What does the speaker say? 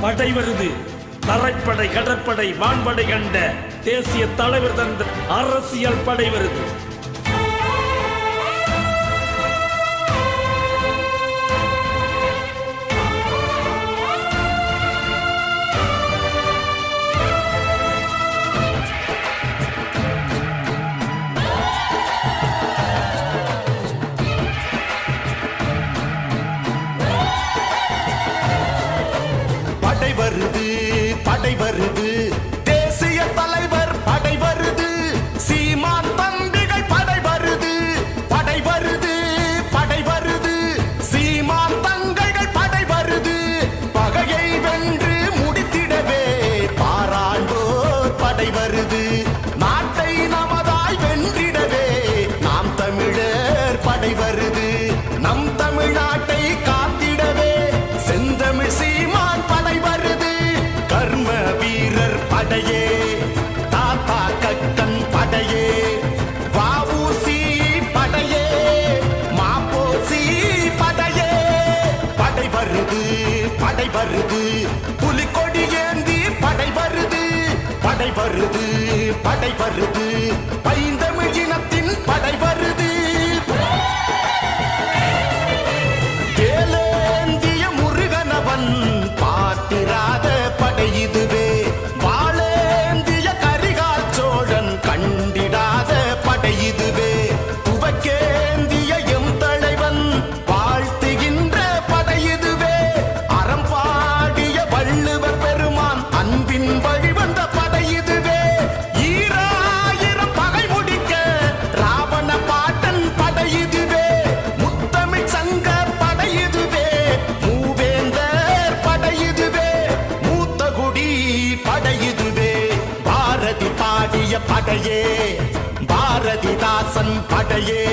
படை வருது. தரைப்படை கடற்படை வான்படை கண்ட தேசிய தலைவர் தந்த அரசியல் படை வருது. படையே தாத்தா கக்கன் படையே வாவூசி படையே மாப்போசி படையே. படை வருது படை வருது புலிக்கொடி ஏந்தி படை வருது. படை வருது படை வருது பைந்தமிழ் இனத்தின் படை வருது. வேலேந்திய முருகனவன் பாட்டிராத படை இதுவே படையே பாரதிதாசன் படையே.